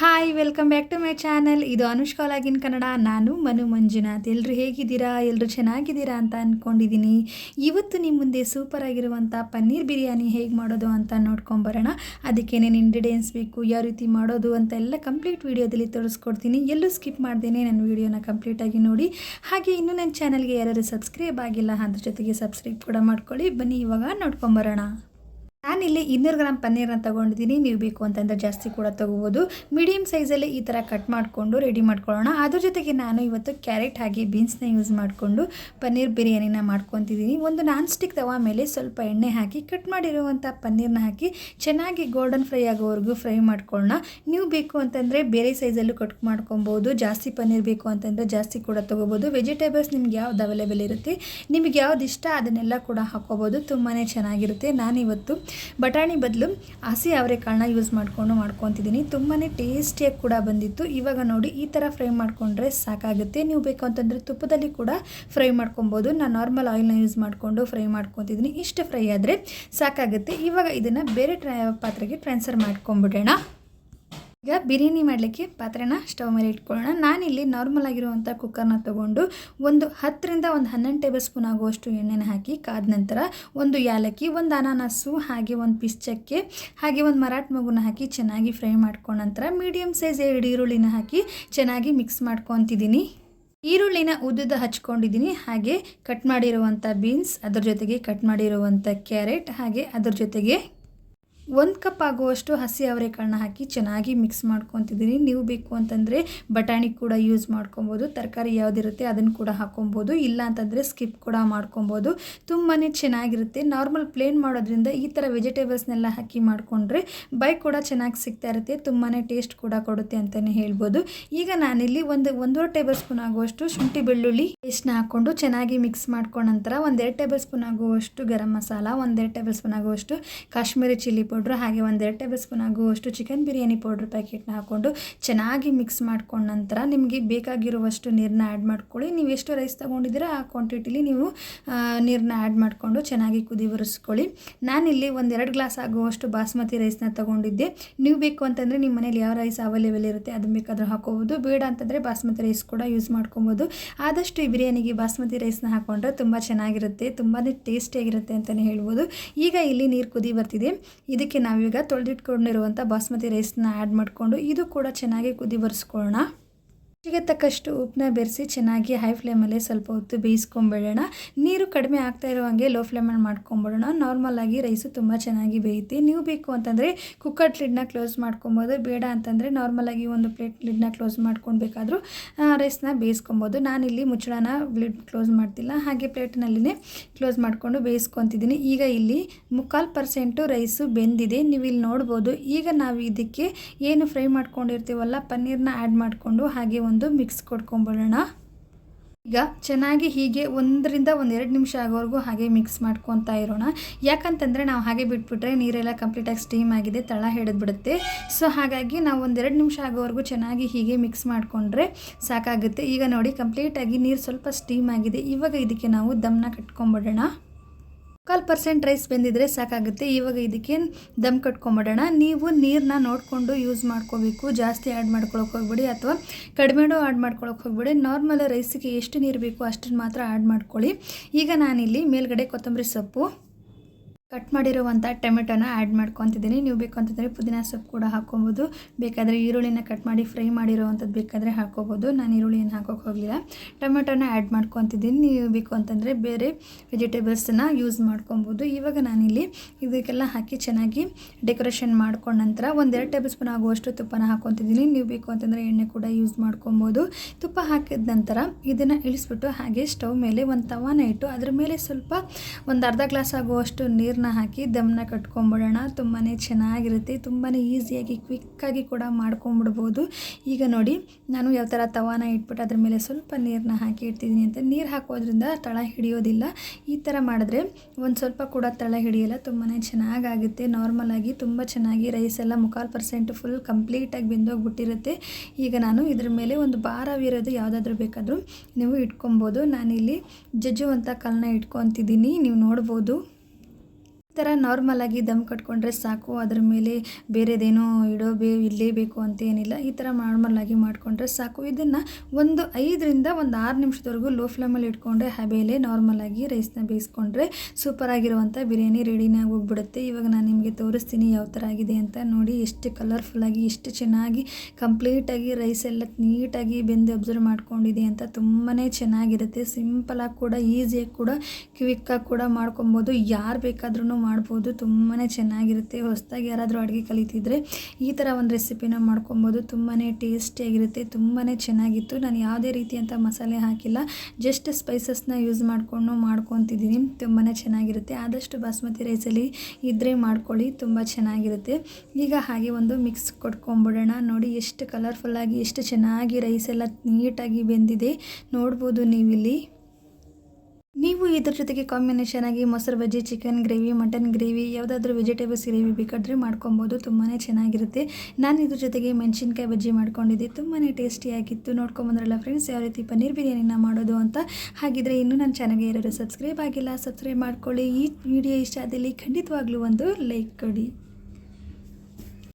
Hi welcome back to my channel ಇದು Anushka login Kannada. ನಾನು ಮನು ಮಂಜುನಾಥ್. ಎಲ್ಲರೂ ಹೇಗಿದ್ದೀರಾ? ಎಲ್ಲರೂ ಚೆನ್ನಾಗಿದ್ದೀರಾ ಅಂತ ಅಂದ್ಕೊಂಡಿದ್ದೀನಿ ಇವತ್ತು ನಿಮ್ಮ ಮುಂದೆ ಸೂಪರ್ ಆಗಿರುವಂಥ ಪನ್ನೀರ್ ಬಿರಿಯಾನಿ ಹೇಗೆ ಮಾಡೋದು ಅಂತ ನೋಡ್ಕೊಂಬರೋಣ. ಅದಕ್ಕೇನೇನು ಇಂಗ್ರೀಡಿಯೆಂಟ್ಸ್ ಬೇಕು, ಯಾವ ರೀತಿ ಮಾಡೋದು ಅಂತ ಎಲ್ಲ ಕಂಪ್ಲೀಟ್ ವೀಡಿಯೋದಲ್ಲಿ ತೋರಿಸ್ಕೊಡ್ತೀನಿ. ಎಲ್ಲೂ ಸ್ಕಿಪ್ ಮಾಡ್ದೇನೆ ನನ್ನ ವೀಡಿಯೋನ ಕಂಪ್ಲೀಟಾಗಿ ನೋಡಿ. ಹಾಗೆ ಇನ್ನೂ ನನ್ನ ಚಾನಲ್ಗೆ ಯಾರಾದರೂ ಸಬ್ಸ್ಕ್ರೈಬ್ ಆಗಿಲ್ಲ, ಅದ್ರ ಜೊತೆಗೆ ಸಬ್ಸ್ಕ್ರೈಬ್ ಕೂಡ ಮಾಡ್ಕೊಳ್ಳಿ. ಬನ್ನಿ, ಇವಾಗ ನೋಡ್ಕೊಂಬರೋಣ. ನಾನಿಲ್ಲಿ ಇನ್ನೂರು ಗ್ರಾಮ್ ಪನ್ನೀರನ್ನ ತೊಗೊಂಡಿದ್ದೀನಿ, ನೀವು ಬೇಕು ಅಂತಂದರೆ ಜಾಸ್ತಿ ಕೂಡ ತೊಗೋಬೋದು. ಮೀಡಿಯಮ್ ಸೈಜಲ್ಲಿ ಈ ಥರ ಕಟ್ ಮಾಡಿಕೊಂಡು ರೆಡಿ ಮಾಡ್ಕೊಳ್ಳೋಣ. ಅದ್ರ ಜೊತೆಗೆ ನಾನು ಇವತ್ತು ಕ್ಯಾರೆಟ್ ಹಾಗೆ ಬೀನ್ಸ್ನ ಯೂಸ್ ಮಾಡಿಕೊಂಡು ಪನ್ನೀರ್ ಬಿರಿಯಾನಿನ ಮಾಡ್ಕೊತಿದ್ದೀನಿ. ಒಂದು ನಾನ್ ಸ್ಟಿಕ್ ತವ ಮೇಲೆ ಸ್ವಲ್ಪ ಎಣ್ಣೆ ಹಾಕಿ, ಕಟ್ ಮಾಡಿರುವಂಥ ಪನ್ನೀರ್ನ ಹಾಕಿ ಚೆನ್ನಾಗಿ ಗೋಲ್ಡನ್ ಫ್ರೈ ಆಗೋವರೆಗೂ ಫ್ರೈ ಮಾಡ್ಕೊಳ್ಳೋಣ. ನೀವು ಬೇಕು ಅಂತಂದರೆ ಬೇರೆ ಸೈಜಲ್ಲೂ ಕಟ್ ಮಾಡ್ಕೊಬೋದು. ಜಾಸ್ತಿ ಪನ್ನೀರ್ ಬೇಕು ಅಂತಂದರೆ ಜಾಸ್ತಿ ಕೂಡ ತೊಗೋಬೋದು. ವೆಜಿಟೇಬಲ್ಸ್ ನಿಮ್ಗೆ ಯಾವ್ದು ಅವೈಲೇಬಲ್ ಇರುತ್ತೆ, ನಿಮಗೆ ಯಾವ್ದು ಇಷ್ಟ ಅದನ್ನೆಲ್ಲ ಕೂಡ ಹಾಕ್ಕೋಬೋದು. ತುಂಬಾ ಚೆನ್ನಾಗಿರುತ್ತೆ. ನಾನಿವತ್ತು ಬಟಾಣಿ ಬದಲು ಹಸಿ ಅವರೆಕಾಳನ್ನ ಯೂಸ್ ಮಾಡಿಕೊಂಡು ಮಾಡ್ಕೊತಿದ್ದೀನಿ. ತುಂಬಾ ಟೇಸ್ಟಿಯಾಗಿ ಕೂಡ ಬಂದಿತ್ತು. ಇವಾಗ ನೋಡಿ ಈ ಥರ ಫ್ರೈ ಮಾಡಿಕೊಂಡ್ರೆ ಸಾಕಾಗುತ್ತೆ. ನೀವು ಬೇಕು ಅಂತಂದರೆ ತುಪ್ಪದಲ್ಲಿ ಕೂಡ ಫ್ರೈ ಮಾಡ್ಕೊಬೋದು. ನಾನು ನಾರ್ಮಲ್ ಆಯಿಲ್ನ ಯೂಸ್ ಮಾಡಿಕೊಂಡು ಫ್ರೈ ಮಾಡ್ಕೊತಿದ್ದೀನಿ. ಇಷ್ಟು ಫ್ರೈ ಆದರೆ ಸಾಕಾಗುತ್ತೆ. ಇವಾಗ ಇದನ್ನು ಬೇರೆ ಟ್ರಾ ಪಾತ್ರೆಗೆ ಟ್ರಾನ್ಸ್ಫರ್ ಮಾಡ್ಕೊಂಬಿಡೋಣ. ಈಗ ಬಿರಿಯಾನಿ ಮಾಡಲಿಕ್ಕೆ ಪಾತ್ರೆನ ಸ್ಟವ್ ಮೇಲೆ ಇಟ್ಕೊಳ್ಳೋಣ. ನಾನಿಲ್ಲಿ ನಾರ್ಮಲ್ ಆಗಿರುವಂಥ ಕುಕ್ಕರ್ನ ತೊಗೊಂಡು ಒಂದು ಹತ್ತರಿಂದ ಒಂದು ಹನ್ನೊಂದು ಟೇಬಲ್ ಸ್ಪೂನ್ ಆಗುವಷ್ಟು ಎಣ್ಣೆನ ಹಾಕಿ ಕಾದ ನಂತರ ಒಂದು ಯಾಲಕ್ಕಿ, ಒಂದು ಅನಾನಸ್ಸು, ಹಾಗೆ ಒಂದು ಪಿಸ್ಚಕ್ಕೆ, ಹಾಗೆ ಒಂದು ಮರಾಟ್ ಮಗುನ ಹಾಕಿ ಚೆನ್ನಾಗಿ ಫ್ರೈ ಮಾಡ್ಕೊಂಡ ನಂತರ ಮೀಡಿಯಮ್ ಸೈಜ್ ಎರಡು ಈರುಳ್ಳಿನ ಹಾಕಿ ಚೆನ್ನಾಗಿ ಮಿಕ್ಸ್ ಮಾಡ್ಕೊತಿದ್ದೀನಿ. ಈರುಳ್ಳಿನ ಉದ್ದದ ಹಚ್ಕೊಂಡಿದ್ದೀನಿ. ಹಾಗೆ ಕಟ್ ಮಾಡಿರುವಂಥ ಬೀನ್ಸ್ ಅದ್ರ ಜೊತೆಗೆ ಕಟ್ ಮಾಡಿರುವಂಥ ಕ್ಯಾರೆಟ್ ಹಾಗೆ ಅದ್ರ ಜೊತೆಗೆ ಒಂದು ಕಪ್ ಆಗುವಷ್ಟು ಹಸಿ ಅವರೆಕಾಳನ್ನ ಹಾಕಿ ಚೆನ್ನಾಗಿ ಮಿಕ್ಸ್ ಮಾಡ್ಕೊತಿದ್ದೀನಿ. ನೀವು ಬೇಕು ಅಂತಂದರೆ ಬಟಾಣಿ ಕೂಡ ಯೂಸ್ ಮಾಡ್ಕೊಬೋದು. ತರಕಾರಿ ಯಾವುದಿರುತ್ತೆ ಅದನ್ನು ಕೂಡ ಹಾಕ್ಕೊಬೋದು ಇಲ್ಲ ಅಂತಂದರೆ ಸ್ಕಿಪ್ ಕೂಡ ಮಾಡ್ಕೊಬೋದು. ತುಂಬಾ ಚೆನ್ನಾಗಿರುತ್ತೆ. ನಾರ್ಮಲ್ ಪ್ಲೇನ್ ಮಾಡೋದ್ರಿಂದ ಈ ಥರ ವೆಜಿಟೇಬಲ್ಸ್ನೆಲ್ಲ ಹಾಕಿ ಮಾಡಿಕೊಂಡ್ರೆ ಬೈ ಕೂಡ ಚೆನ್ನಾಗಿ ಸಿಗ್ತಾ ಇರುತ್ತೆ. ತುಂಬಾ ಟೇಸ್ಟ್ ಕೂಡ ಕೊಡುತ್ತೆ ಅಂತಲೇ ಹೇಳ್ಬೋದು. ಈಗ ನಾನಿಲ್ಲಿ ಒಂದು ಒಂದೂವರೆ ಟೇಬಲ್ ಸ್ಪೂನ್ ಆಗುವಷ್ಟು ಶುಂಠಿ ಬೆಳ್ಳುಳ್ಳಿ ಪೇಸ್ಟ್ನ ಹಾಕ್ಕೊಂಡು ಚೆನ್ನಾಗಿ ಮಿಕ್ಸ್ ಮಾಡ್ಕೊಂಡ ನಂತರ ಒಂದೆರಡು ಟೇಬಲ್ ಸ್ಪೂನ್ ಆಗುವಷ್ಟು ಗರಂ ಮಸಾಲ, ಒಂದೆರಡು ಟೇಬಲ್ ಸ್ಪೂನ್ ಆಗುವಷ್ಟು ಕಾಶ್ಮೀರಿ ಚಿಲ್ಲಿ ಪೌಡ್ರ್ ಹಾಗೆ ಒಂದೆರಡು ಟೇಬಲ್ ಸ್ಪೂನ್ ಆಗುವಷ್ಟು ಚಿಕನ್ ಬಿರಿಯಾನಿ ಪೌಡ್ರ್ ಪ್ಯಾಕೆಟ್ನ ಹಾಕ್ಕೊಂಡು ಚೆನ್ನಾಗಿ ಮಿಕ್ಸ್ ಮಾಡ್ಕೊಂಡ ನಂತರ ನಿಮಗೆ ಬೇಕಾಗಿರುವಷ್ಟು ನೀರನ್ನ ಆ್ಯಡ್ ಮಾಡ್ಕೊಳ್ಳಿ. ನೀವು ಎಷ್ಟು ರೈಸ್ ತೊಗೊಂಡಿದ್ದೀರ ಆ ಕ್ವಾಂಟಿಟಿಲಿ ನೀವು ನೀರನ್ನ ಆ್ಯಡ್ ಮಾಡಿಕೊಂಡು ಚೆನ್ನಾಗಿ ಕುದಿ ಬರೆಸ್ಕೊಳ್ಳಿ ನಾನಿಲ್ಲಿ ಒಂದೆರಡು ಗ್ಲಾಸ್ ಆಗುವಷ್ಟು ಬಾಸ್ಮತಿ ರೈಸ್ನ ತೊಗೊಂಡಿದ್ದೆ. ನೀವು ಬೇಕು ಅಂತಂದರೆ ನಿಮ್ಮ ಮನೇಲಿ ಯಾವ ರೈಸ್ ಅವೈಲೇಬಲ್ ಇರುತ್ತೆ ಅದನ್ನು ಬೇಕಾದರೂ ಹಾಕೋಬೋದು ಬೇಡ ಅಂತಂದರೆ ಬಾಸ್ಮತಿ ರೈಸ್ ಕೂಡ ಯೂಸ್ ಮಾಡ್ಕೊಬೋದು ಆದಷ್ಟು ಈ ಬಿರಿಯಾನಿಗೆ ಬಾಸ್ಮತಿ ರೈಸ್ನ ಹಾಕೊಂಡ್ರೆ ತುಂಬ ಚೆನ್ನಾಗಿರುತ್ತೆ ತುಂಬಾ ಟೇಸ್ಟಿಯಾಗಿರುತ್ತೆ ಅಂತಲೇ ಹೇಳ್ಬೋದು. ಈಗ ಇಲ್ಲಿ ನೀರು ಕುದಿ ಬರ್ತಿದೆ. ಇದಕ್ಕೆ ನಾವೀಗ ತೊಳೆದಿಟ್ಕೊಂಡಿರುವಂಥ ಬಾಸ್ಮತಿ ರೈಸ್ನ ಆ್ಯಡ್ ಮಾಡಿಕೊಂಡು ಇದು ಕೂಡ ಚೆನ್ನಾಗಿ ಕುದಿ ಬರೆಸ್ಕೊಳ್ಳೋಣ. ರುಚಿಗೆ ತಕ್ಕಷ್ಟು ಉಪ್ಪನ್ನ ಬೆರೆಸಿ ಚೆನ್ನಾಗಿ ಹೈ ಫ್ಲೇಮಲ್ಲಿ ಸ್ವಲ್ಪ ಹೊತ್ತು ಬೇಯಿಸ್ಕೊಂಬಿಡೋಣ. ನೀರು ಕಡಿಮೆ ಆಗ್ತಾ ಇರೋ ಹಾಗೆ ಲೋ ಫ್ಲೇಮಲ್ಲಿ ಮಾಡ್ಕೊಂಬಿಡೋಣ. ನಾರ್ಮಲಾಗಿ ರೈಸು ತುಂಬ ಚೆನ್ನಾಗಿ ಬೇಯುತ್ತೆ. ನೀವು ಬೇಕು ಅಂತಂದರೆ ಕುಕ್ಕರ್ ಲಿಡ್ನ ಕ್ಲೋಸ್ ಮಾಡ್ಕೊಬೋದು. ಬೇಡ ಅಂತಂದರೆ ನಾರ್ಮಲಾಗಿ ಒಂದು ಪ್ಲೇಟ್ ಲಿಡ್ನ ಕ್ಲೋಸ್ ಮಾಡ್ಕೊಳ್ಬೇಕಾದ್ರೂ ರೈಸ್ನ ಬೇಯಿಸ್ಕೊಬೋದು. ನಾನಿಲ್ಲಿ ಮುಚ್ಚಳನ ಲಿಡ್ ಕ್ಲೋಸ್ ಮಾಡ್ತಿಲ್ಲ. ಹಾಗೆ ಪ್ಲೇಟ್ನಲ್ಲಿನೇ ಕ್ಲೋಸ್ ಮಾಡಿಕೊಂಡು ಬೇಯಿಸ್ಕೊತಿದ್ದೀನಿ. ಈಗ ಇಲ್ಲಿ ಮುಕ್ಕಾಲು ಪರ್ಸೆಂಟು ರೈಸು ಬೆಂದಿದೆ. ನೀವು ಇಲ್ಲಿ ನೋಡ್ಬೋದು. ಈಗ ನಾವು ಇದಕ್ಕೆ ಏನು ಫ್ರೈ ಮಾಡ್ಕೊಂಡಿರ್ತೀವಲ್ಲ, ಪನ್ನೀರ್ನ ಆ್ಯಡ್ ಮಾಡಿಕೊಂಡು ಹಾಗೆ ಒಂದು ಮಿಕ್ಸ್ ಕೊಡ್ಕೊಂಬಿಡೋಣ ಈಗ ಚೆನ್ನಾಗಿ ಹೀಗೆ ಒಂದರಿಂದ ಒಂದು ಎರಡು ನಿಮಿಷ ಆಗೋವರೆಗೂ ಹಾಗೆ ಮಿಕ್ಸ್ ಮಾಡ್ಕೊತಾ ಇರೋಣ. ಯಾಕಂತಂದರೆ ನಾವು ಹಾಗೆ ಬಿಟ್ಬಿಟ್ರೆ ನೀರೆಲ್ಲ ಕಂಪ್ಲೀಟಾಗಿ ಸ್ಟೀಮ್ ಆಗಿದೆ, ತಳ ಹಿಡಿದ್ಬಿಡುತ್ತೆ. ಸೊ ಹಾಗಾಗಿ ನಾವು ಒಂದೆರಡು ನಿಮಿಷ ಆಗೋವರೆಗೂ ಚೆನ್ನಾಗಿ ಹೀಗೆ ಮಿಕ್ಸ್ ಮಾಡಿಕೊಂಡ್ರೆ ಸಾಕಾಗುತ್ತೆ. ಈಗ ನೋಡಿ ಕಂಪ್ಲೀಟಾಗಿ ನೀರು ಸ್ವಲ್ಪ ಸ್ಟೀಮ್ ಆಗಿದೆ. ಇವಾಗ ಇದಕ್ಕೆ ನಾವು ದಮ್ನ ಕಟ್ಕೊಂಬಿಡೋಣ ಕಾಲು ಪರ್ಸೆಂಟ್ ರೈಸ್ ಬೆಂದಿದ್ರೆ ಸಾಕಾಗುತ್ತೆ. ಇವಾಗ ಇದಕ್ಕೆ ದಮ್ ಕಟ್ಕೊಂಬಿಡೋಣ. ನೀವು ನೀರನ್ನ ನೋಡಿಕೊಂಡು ಯೂಸ್ ಮಾಡ್ಕೋಬೇಕು. ಜಾಸ್ತಿ ಆ್ಯಡ್ ಮಾಡ್ಕೊಳಕ್ಕೆ ಹೋಗ್ಬಿಡಿ ಅಥವಾ ಕಡಿಮೆನೂ ಆ್ಯಡ್ ಮಾಡ್ಕೊಳಕ್ಕೆ ಹೋಗ್ಬಿಡಿ. ನಾರ್ಮಲ್ ರೈಸಿಗೆ ಎಷ್ಟು ನೀರು ಬೇಕು ಅಷ್ಟನ್ನು ಮಾತ್ರ ಆ್ಯಡ್ ಮಾಡ್ಕೊಳ್ಳಿ. ಈಗ ನಾನಿಲ್ಲಿ ಮೇಲ್ಗಡೆ ಕೊತ್ತಂಬರಿ ಸೊಪ್ಪು ಕಟ್ ಮಾಡಿರುವಂಥ ಟೊಮೆಟೊನ ಆ್ಯಡ್ ಮಾಡ್ಕೊತಿದ್ದೀನಿ. ನೀವು ಬೇಕು ಅಂತಂದರೆ ಪುದೀನ ಸೊಪ್ಪು ಕೂಡ ಹಾಕ್ಕೊಬೋದು. ಬೇಕಾದರೆ ಈರುಳ್ಳಿನ ಕಟ್ ಮಾಡಿ ಫ್ರೈ ಮಾಡಿರುವಂಥದ್ದು ಬೇಕಾದರೆ ಹಾಕ್ಕೋಬೋದು. ನಾನು ಈರುಳ್ಳಿಯನ್ನು ಹಾಕೋಕೆ ಹೋಗಲಿಲ್ಲ. ಟೊಮೆಟೊನ ಆ್ಯಡ್ ಮಾಡ್ಕೊತಿದ್ದೀನಿ. ನೀವು ಬೇಕು ಅಂತಂದರೆ ಬೇರೆ ವೆಜಿಟೇಬಲ್ಸನ್ನ ಯೂಸ್ ಮಾಡ್ಕೊಬೋದು. ಇವಾಗ ನಾನಿಲ್ಲಿ ಇದಕ್ಕೆಲ್ಲ ಹಾಕಿ ಚೆನ್ನಾಗಿ ಡೆಕೋರೇಷನ್ ಮಾಡ್ಕೊಂಡ ನಂತರ ಒಂದೆರಡು ಟೇಬಲ್ ಸ್ಪೂನ್ ಆಗುವಷ್ಟು ತುಪ್ಪನ ಹಾಕ್ಕೊತಿದ್ದೀನಿ. ನೀವು ಬೇಕು ಅಂತಂದರೆ ಎಣ್ಣೆ ಕೂಡ ಯೂಸ್ ಮಾಡ್ಕೊಬೋದು. ತುಪ್ಪ ಹಾಕಿದ ನಂತರ ಇದನ್ನು ಇಳಿಸ್ಬಿಟ್ಟು ಹಾಗೆ ಸ್ಟವ್ ಮೇಲೆ ಒಂದು ತವಾನ ಇಟ್ಟು ಅದ್ರ ಮೇಲೆ ಸ್ವಲ್ಪ ಒಂದು ಅರ್ಧ ಗ್ಲಾಸ್ ಆಗುವಷ್ಟು ನೀರು ಹಾಕಿ ದಮ್ನ ಕಟ್ಕೊಂಬಿಡೋಣ. ತುಂಬಾ ಚೆನ್ನಾಗಿರುತ್ತೆ. ತುಂಬಾ ಈಸಿಯಾಗಿ, ಕ್ವಿಕ್ಕಾಗಿ ಕೂಡ ಮಾಡ್ಕೊಂಬಿಡ್ಬೋದು. ಈಗ ನೋಡಿ, ನಾನು ಯಾವ ಥರ ತವಾನ ಇಟ್ಬಿಟ್ಟು ಅದ್ರ ಮೇಲೆ ಸ್ವಲ್ಪ ನೀರನ್ನ ಹಾಕಿ ಇಡ್ತಿದ್ದೀನಿ ಅಂತ. ನೀರು ಹಾಕೋದ್ರಿಂದ ತಳ ಹಿಡಿಯೋದಿಲ್ಲ. ಈ ಥರ ಮಾಡಿದ್ರೆ ಒಂದು ಸ್ವಲ್ಪ ಕೂಡ ತಳ ಹಿಡಿಯಲ್ಲ ತುಂಬಾ ಚೆನ್ನಾಗಾಗುತ್ತೆ. ನಾರ್ಮಲಾಗಿ ತುಂಬ ಚೆನ್ನಾಗಿ ರೈಸ್ ಎಲ್ಲ ಮುಕ್ಕಾಲು ಪರ್ಸೆಂಟ್ ಫುಲ್ ಕಂಪ್ಲೀಟಾಗಿ ಬೆಂದೋಗ್ಬಿಟ್ಟಿರುತ್ತೆ. ಈಗ ನಾನು ಇದ್ರ ಮೇಲೆ ಒಂದು ಭಾರವಿರೋದು ಯಾವುದಾದ್ರೂ ಬೇಕಾದರೂ ನೀವು ಇಟ್ಕೊಬೋದು. ನಾನಿಲ್ಲಿ ಜಜ್ಜುವಂಥ ಕಲ್ಲನ್ನ ಇಟ್ಕೊತಿದ್ದೀನಿ. ನೀವು ನೋಡ್ಬೋದು. ಥರ ನಾರ್ಮಲ್ ಆಗಿ ದಮ್ ಕಟ್ಕೊಂಡ್ರೆ ಸಾಕು. ಅದ್ರ ಮೇಲೆ ಬೇರೆದೇನೋ ಇಡೋ ಬೇ ಇಲ್ಲೇಬೇಕು ಅಂತ ಏನಿಲ್ಲ. ಈ ಥರ ನಾರ್ಮಲ್ ಆಗಿ ಮಾಡಿಕೊಂಡ್ರೆ ಸಾಕು. ಇದನ್ನು ಒಂದು ಐದರಿಂದ ಒಂದು ಆರು ನಿಮಿಷದವರೆಗೂ ಲೋ ಫ್ಲೇಮಲ್ಲಿ ಇಟ್ಕೊಂಡ್ರೆ ಹಬೆಯಲ್ಲೇ ನಾರ್ಮಲ್ ಆಗಿ ರೈಸ್ನ ಬೇಯಿಸ್ಕೊಂಡ್ರೆ ಸೂಪರ್ ಆಗಿರುವಂಥ ಬಿರಿಯಾನಿ ರೆಡಿನಾಗಿ ಹೋಗ್ಬಿಡುತ್ತೆ. ಇವಾಗ ನಾನು ನಿಮಗೆ ತೋರಿಸ್ತೀನಿ ಯಾವ ಥರ ಆಗಿದೆ ಅಂತ ನೋಡಿ. ಎಷ್ಟು ಕಲರ್ಫುಲ್ಲಾಗಿ ಎಷ್ಟು ಚೆನ್ನಾಗಿ ಕಂಪ್ಲೀಟಾಗಿ ರೈಸ್ ಎಲ್ಲ ನೀಟಾಗಿ ಬೆಂದು ಅಬ್ಸರ್ವ್ ಮಾಡ್ಕೊಂಡಿದೆ ಅಂತ ತುಂಬಾ ಚೆನ್ನಾಗಿರುತ್ತೆ. ಸಿಂಪಲಾಗಿ ಕೂಡ ಈಸಿಯಾಗಿ ಕೂಡ ಕ್ವಿಕ್ಕಾಗಿ ಕೂಡ ಮಾಡ್ಕೊಬೋದು. ಯಾರು ಬೇಕಾದ್ರೂ ಮಾಡ್ಬೋದು. ತುಂಬಾ ಚೆನ್ನಾಗಿರುತ್ತೆ. ಹೊಸದಾಗಿ ಯಾರಾದರೂ ಅಡುಗೆ ಕಲಿತಿದ್ರೆ ಈ ಥರ ಒಂದು ರೆಸಿಪಿನ ಮಾಡ್ಕೊಬೋದು. ತುಂಬಾ ಟೇಸ್ಟಿಯಾಗಿರುತ್ತೆ ತುಂಬಾ ಚೆನ್ನಾಗಿತ್ತು. ನಾನು ಯಾವುದೇ ರೀತಿಯಂಥ ಮಸಾಲೆ ಹಾಕಿಲ್ಲ. ಜಸ್ಟ್ ಸ್ಪೈಸಸ್ನ ಯೂಸ್ ಮಾಡಿಕೊಂಡು ಮಾಡ್ಕೊತಿದ್ದೀನಿ ತುಂಬಾ ಚೆನ್ನಾಗಿರುತ್ತೆ. ಆದಷ್ಟು ಬಾಸ್ಮತಿ ರೈಸಲ್ಲಿ ಇದ್ದರೆ ಮಾಡ್ಕೊಳ್ಳಿ. ತುಂಬ ಚೆನ್ನಾಗಿರುತ್ತೆ. ಈಗ ಹಾಗೆ ಒಂದು ಮಿಕ್ಸ್ ಕೊಟ್ಕೊಂಬಿಡೋಣ. ನೋಡಿ ಎಷ್ಟು ಕಲರ್ಫುಲ್ಲಾಗಿ ಎಷ್ಟು ಚೆನ್ನಾಗಿ ರೈಸ್ ಎಲ್ಲ ನೀಟಾಗಿ ಬೆಂದಿದೆ. ನೋಡ್ಬೋದು ನೀವಿಲ್ಲಿ. ನೀವು ಇದ್ರ ಜೊತೆಗೆ ಕಾಂಬಿನೇಷನ್ ಆಗಿ ಮೊಸರು ಬಜ್ಜಿ ಚಿಕನ್ ಗ್ರೇವಿ ಮಟನ್ ಗ್ರೇವಿ ಯಾವುದಾದ್ರೂ ವೆಜಿಟೇಬಲ್ಸ್ ಗ್ರೇವಿ ಬೇಕಾದರೆ ಮಾಡ್ಕೊಬೋದು. ತುಂಬಾ ಚೆನ್ನಾಗಿರುತ್ತೆ. ನಾನು ಇದ್ರ ಜೊತೆಗೆ ಮೆಣಸಿನ್ಕಾಯಿ ಬಜ್ಜಿ ಮಾಡ್ಕೊಂಡಿದ್ದೆ. ತುಂಬಾ ಟೇಸ್ಟಿಯಾಗಿತ್ತು ನೋಡ್ಕೊಂಬಂದ್ರಲ್ಲ ಫ್ರೆಂಡ್ಸ್ ಯಾವ ರೀತಿ ಪನ್ನೀರ್ ಬಿರಿಯಾನಿನ ಮಾಡೋದು ಅಂತ. ಹಾಗಿದ್ರೆ ಇನ್ನೂ ನನ್ನ ಚಾನಲ್ಗೆ ಯಾರು ಸಬ್ಸ್ಕ್ರೈಬ್ ಆಗಿಲ್ಲ ಸಬ್ಸ್ಕ್ರೈಬ್ ಮಾಡ್ಕೊಳ್ಳಿ. ಈ ವಿಡಿಯೋ ಇಷ್ಟ ಆದಲ್ಲಿ ಖಂಡಿತವಾಗ್ಲೂ ಒಂದು ಲೈಕ್ ಕೊಡಿ.